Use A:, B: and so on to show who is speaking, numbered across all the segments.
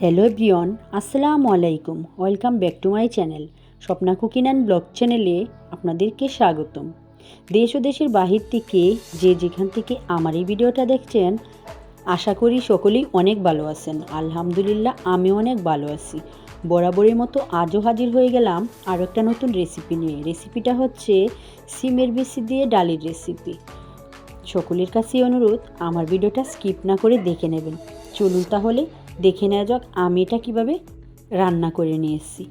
A: Hello ব্রিয়ন আসসালামু আলাইকুম welcome back to my channel Swapna cooking and blog চ্যানেলে আপনাদেরকে স্বাগতম। দেশ ও দেশের বাহির থেকে যে যেখান থেকে আমার এই ভিডিওটা দেখছেন, আশা করি সকলেই অনেক ভালো আছেন। আলহামদুলিল্লাহ আমি অনেক ভালো আছি। বরাবরের মতো আজও হাজির হয়ে গেলাম আরও একটা নতুন রেসিপি নিয়ে। রেসিপিটা হচ্ছে সিমের বেশি দিয়ে ডালের রেসিপি সকলের কাছেই অনুরোধ, আমার ভিডিওটা স্কিপ না করে দেখে নেবেন। চলুন তাহলে দেখে নেওয়া যাক আমি এটা কীভাবে রান্না করে নিয়ে এসেছি।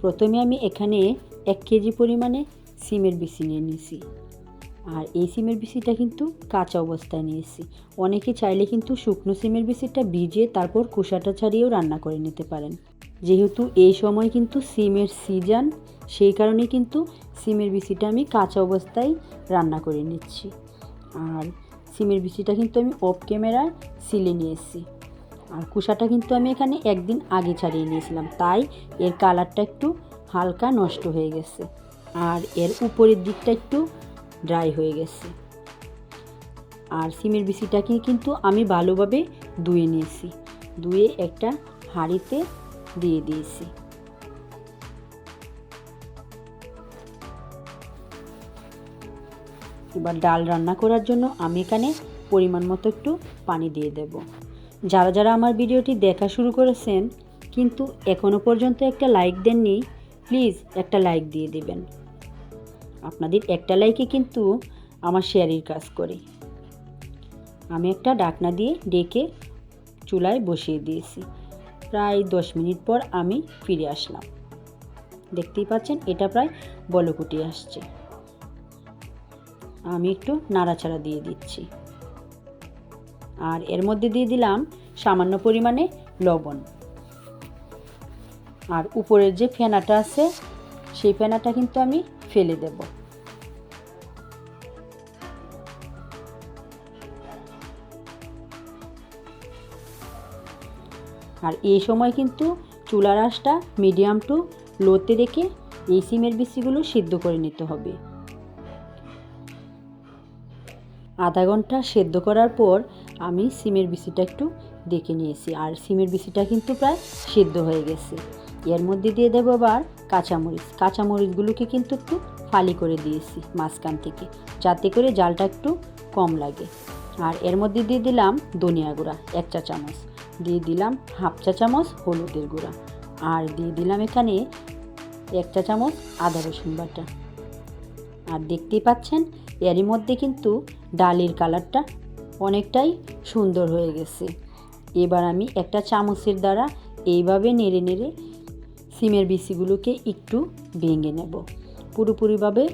A: প্রথমে আমি এখানে এক কেজি পরিমাণে সিমের বিচি নিয়ে নিয়েছি। আর এই সিমের বিচিটা কিন্তু কাঁচা অবস্থায় নিয়ে নিয়েছি অনেকে চাইলে কিন্তু শুকনো সিমের বিচিটা ভিজে তারপর খোসাটা ছাড়িয়েও রান্না করে নিতে পারেন। যেহেতু এই সময় কিন্তু সিমের সিজন, সেই কারণে কিন্তু সিমের বিচিটা আমি কাঁচা অবস্থায় রান্না করে নিচ্ছি। আর সিমের বিচিটা কিন্তু আমি অফ ক্যামেরায় সিলে নিয়ে এসেছি। আর কুসাটা কিন্তু আমি এখানে একদিন আগে ছাড়িয়ে নিয়েছিলাম। তাই এর কালারটা একটু হালকা নষ্ট হয়ে গেছে আর এর উপরের দিকটা একটু ড্রাই হয়ে গেছে। আর সিমের বিচিটাকে কিন্তু আমি ভালোভাবে ধুয়ে নিয়েছি। ধুয়ে একটা হাঁড়িতে দিয়ে দিয়েছি। এবার ডাল রান্না করার জন্য আমি এখানে পরিমাণ মতো একটু পানি দিয়ে দেব। যারা যারা আমার ভিডিওটি দেখা শুরু করেছেন, কিন্তু এখনও পর্যন্ত একটা লাইক দেননি, প্লিজ একটা লাইক দিয়ে দেবেন। আপনাদের একটা লাইকে কিন্তু আমার শেয়ারির কাজ করে। আমি একটা ডাকনা দিয়ে ডেকে চুলায় বসিয়ে দিয়েছি। প্রায় দশ মিনিট পর আমি ফিরে আসলাম। দেখতেই পাচ্ছেন, এটা প্রায় বলকুটি আসছে। আমি একটু নাড়াচাড়া দিয়ে দিচ্ছি। আর এর মধ্যে দিয়ে দিলাম সামান্য পরিমাণে লবণ। আর উপরের যে ফেনাটা আছে, সেই ফেনাটা কিন্তু আমি ফেলে দেব। আর এই সময় কিন্তু চুলার আঁশটা মিডিয়াম টু লোতে রেখে এই সিমের বিচিগুলো সিদ্ধ করে নিতে হবে। আধা ঘণ্টা সেদ্ধ করার পর আমি সিমের বিচিটা একটু দেখে নিয়েছি। আর সিমের বিচিটা কিন্তু প্রায় সেদ্ধ হয়ে গেছে। এর মধ্যে দিয়ে দেবো আবার কাঁচামরিচ। কাঁচামরিচগুলোকে কিন্তু একটু ফালি করে দিয়েছি মাঝখান থেকে, যাতে করে জালটা একটু কম লাগে। আর এর মধ্যে দিয়ে দিলাম ধনিয়া গুঁড়া, এক চা চামচ। দিয়ে দিলাম হাফ চা চামচ হলুদের গুঁড়া। আর দিয়ে দিলাম এখানে এক চা চামচ আদা রসুন বাটা। আর দেখতেই পাচ্ছেন, এরই মধ্যে কিন্তু ডালের কালারটা অনেকটাই সুন্দর হয়ে গেছে। এবার আমি একটা চামচের দ্বারা এইভাবে নেড়ে নেড়ে সিমের বিচিগুলোকে একটু ভেঙে নেব। পুরোপুরিভাবে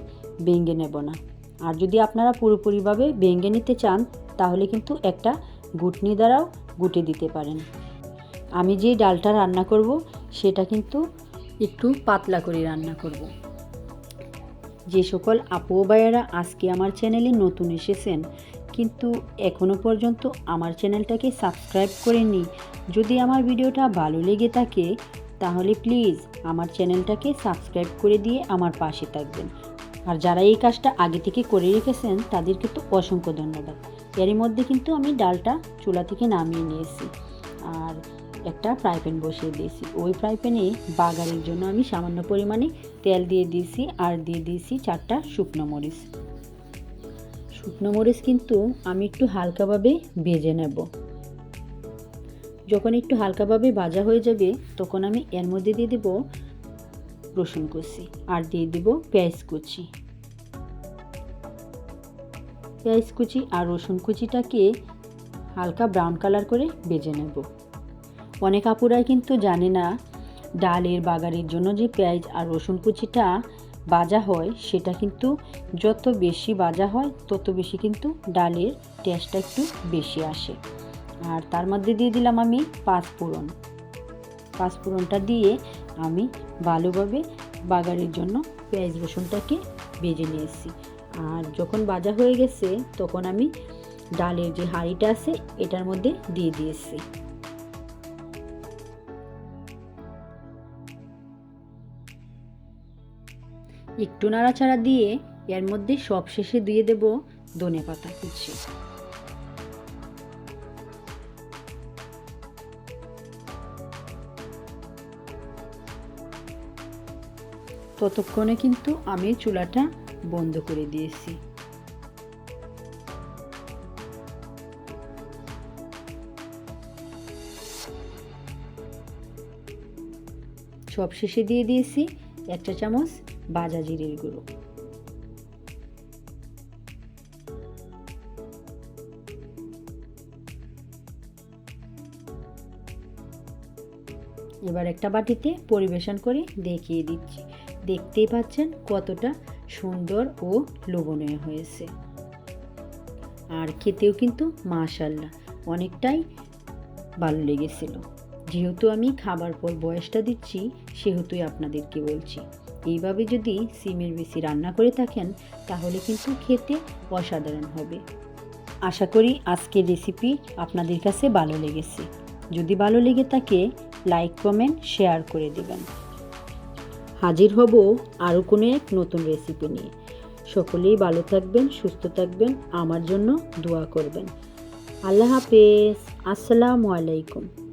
A: ভেঙে নেব না। আর যদি আপনারা পুরোপুরিভাবে ভেঙে নিতে চান, তাহলে কিন্তু একটা গুটনি দ্বারাও গুটে দিতে পারেন। আমি যে ডালটা রান্না করব, সেটা কিন্তু একটু পাতলা করে রান্না করব। যে সকল আপু ভাইয়েরা আজকে আমার চ্যানেলে নতুন এসেছেন কিন্তু এখনও পর্যন্ত আমার চ্যানেলটাকে সাবস্ক্রাইব করেননি। যদি আমার ভিডিওটা ভালো লেগে থাকে, তাহলে প্লিজ আমার চ্যানেলটাকে সাবস্ক্রাইব করে দিয়ে আমার পাশে থাকবেন। আর যারা এই কাজটা আগে থেকে করে রেখেছেন, তাদেরকে তো অসংখ্য ধন্যবাদ। এরই মধ্যে কিন্তু আমি ডালটা চুলা থেকে নামিয়ে নিয়েছি। আর একটা ফ্রাই প্যান বসিয়ে দিয়েছি। ওই ফ্রাই প্যানে বাগারের জন্য আমি সামান্য পরিমাণে তেল দিয়ে দিয়েছি। আর দিয়ে দিয়েছি চারটা শুকনো মরিচ। শুকনো মরিচ কিন্তু আমি একটু হালকাভাবে ভেজে নেব। যখন একটু হালকাভাবে ভাজা হয়ে যাবে, তখন আমি এর মধ্যে দিয়ে দেব রসুন কুচি আর দিয়ে দেব পেঁয়াজ কুচি। পেঁয়াজ কুচি আর রসুন কুচিটাকে হালকা ব্রাউন কালার করে ভেজে নেব। অনেক আপুরাই কিন্তু জানে না, ডালের বাগারের জন্য যে পেঁয়াজ আর রসুন কুচিটা বাজা হয়, সেটা কিন্তু যত বেশি বাজা হয়, তত বেশি কিন্তু ডালের টেস্টটা একটু বেশি আসে। আর তার মধ্যে দিয়ে দিলাম আমি পাঁচফোড়ন পাঁচফোড়নটা দিয়ে আমি ভালোভাবে বাগারের জন্য পেঁয়াজ রসুনটাকে ভেজে নিয়েছি। আর যখন বাজা হয়ে গেছে, তখন আমি ডালের যে হাঁড়িটা আছে, এটার মধ্যে দিয়ে দিয়েছি। একটু নাড়াচাড়া দিয়ে এর মধ্যে সব শেষে দিয়ে দেব ধনে পাতা কুচি। ততক্ষণে কিন্তু আমি চুলাটা বন্ধ করে দিয়েছি। সব শেষে দিয়ে দিয়েছি এক চা চামচ বাজা জিরের গুঁড়ো। এবার একটা বাটিতে পরিবেশন করে দেখিয়ে দিচ্ছি। দেখতেই পাচ্ছেন কতটা সুন্দর ও লোভনীয় হয়েছে। আর খেতেও কিন্তু মাশাল্লাহ অনেকটাই ভালো লেগেছিল। যেহেতু আমি খাবার পর বয়সটা দিচ্ছি, সেহেতুই আপনাদেরকে বলছি। এইভাবে যদি সিমের বেশি রান্না করে থাকেন, তাহলে কিন্তু খেতে অসাধারণ হবে। আশা করি আজকের রেসিপি আপনাদের কাছে ভালো লেগেছে। যদি ভালো লেগে থাকে, লাইক, কমেন্ট, শেয়ার করে দেবেন। হাজির হব আরও কোনো এক নতুন রেসিপি নিয়ে। সকলেই ভালো থাকবেন, সুস্থ থাকবেন, আমার জন্য দোয়া করবেন। আল্লাহ হাফেজ। আসসালামু আলাইকুম।